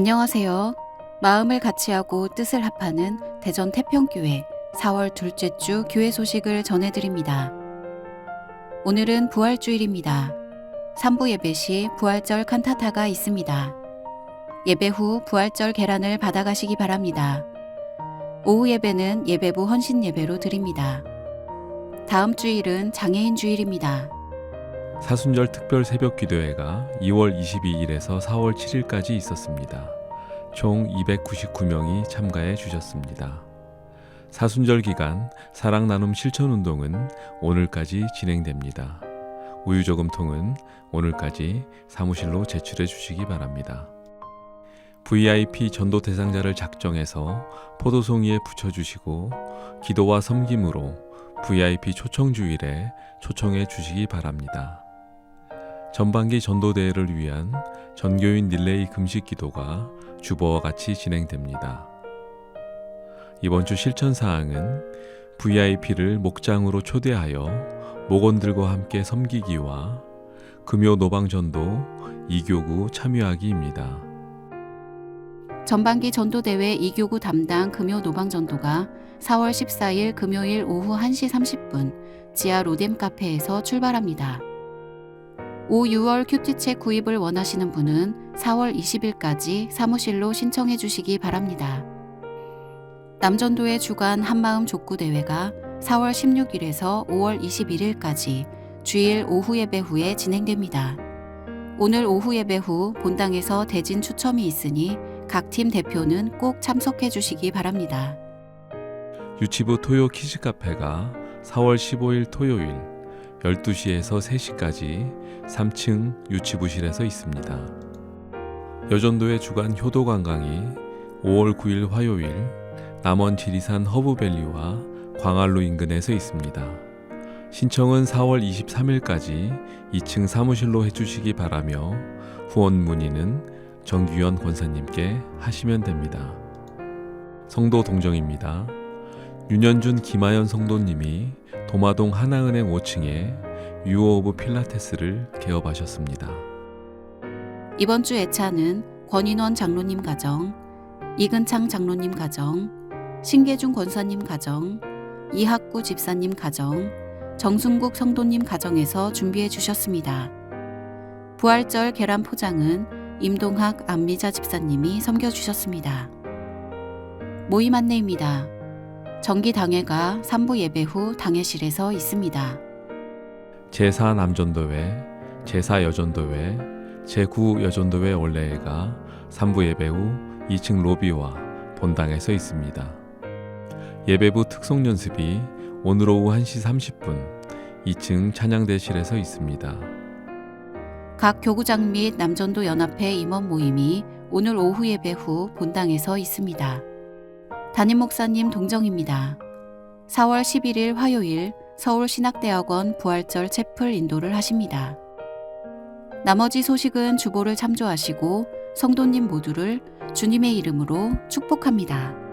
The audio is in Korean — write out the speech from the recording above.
안녕하세요. 마음을 같이 하고 뜻을 합하는 대전 태평교회 4월 둘째 주 교회 소식을 전해드립니다. 오늘은 부활주일입니다. 3부 예배 시 부활절 칸타타가 있습니다. 예배 후 부활절 계란을 받아가시기 바랍니다. 오후 예배는 예배부 헌신 예배로 드립니다. 다음 주일은 장애인 주일입니다. 사순절 특별 새벽 기도회가 2월 22일에서 4월 7일까지 있었습니다. 총 299명이 참가해 주셨습니다. 사순절 기간 사랑 나눔 실천 운동은 오늘까지 진행됩니다. 우유 저금통은 오늘까지 사무실로 제출해 주시기 바랍니다. VIP 전도 대상자를 작정해서 포도송이에 붙여 주시고 기도와 섬김으로 VIP 초청 주일에 초청해 주시기 바랍니다. 전반기 전도대회를 위한 전교인 릴레이 금식 기도가 주보와 같이 진행됩니다. 이번 주 실천 사항은 VIP를 목장으로 초대하여 목원들과 함께 섬기기와 금요 노방 전도 2교구 참여하기입니다. 전반기 전도대회 2교구 담당 금요 노방전도가 4월 14일 금요일 오후 1시 30분 지하 로뎀 카페에서 출발합니다. 5, 6월 큐티책 구입을 원하시는 분은 4월 20일까지 사무실로 신청해 주시기 바랍니다. 남전도의 주간 한마음 족구 대회가 4월 16일에서 5월 21일까지 주일 오후 예배 후에 진행됩니다. 오늘 오후 예배 후 본당에서 대진 추첨이 있으니 각 팀 대표는 꼭 참석해 주시기 바랍니다. 유치부 토요 키즈 카페가 4월 15일 토요일 12시에서 3시까지 3층 유치부실에서 있습니다. 여전도의 주간 효도 관광이 5월 9일 화요일 남원 지리산 허브밸리와 광안루 인근에서 있습니다. 신청은 4월 23일까지 2층 사무실로 해주시기 바라며 후원 문의는 정규현 권사님께 하시면 됩니다. 성도 동정입니다. 윤현준 김하연 성도님이 도마동 하나은행 5층에 유어 오브 필라테스를 개업하셨습니다. 이번 주 애차는 권인원 장로님 가정, 이근창 장로님 가정, 신계중 권사님 가정, 이학구 집사님 가정, 정순국 성도님 가정에서 준비해 주셨습니다. 부활절 계란 포장은 임동학 안미자 집사님이 섬겨주셨습니다. 모임 안내입니다. 정기 당회가 3부 예배 후 당회실에서 있습니다. 제4 남전도회, 제4 여전도회, 제9 여전도회 원래회가 3부 예배 후 2층 로비와 본당에서 있습니다. 예배부 특송 연습이 오늘 오후 1시 30분 2층 찬양대실에서 있습니다. 각 교구장 및 남전도 연합회 임원 모임이 오늘 오후 예배 후 본당에서 있습니다. 담임 목사님 동정입니다. 4월 11일 화요일 서울 신학대학원 부활절 채플 인도를 하십니다. 나머지 소식은 주보를 참조하시고 성도님 모두를 주님의 이름으로 축복합니다.